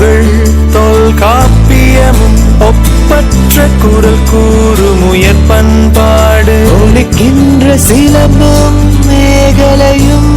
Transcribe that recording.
புகழ் தொல்காப்பியமும் ஒப்பற்ற குரல் கூறுமுயற்பண்பாடு ஒழிக்கின்ற சிலம்பும் மேகலையும்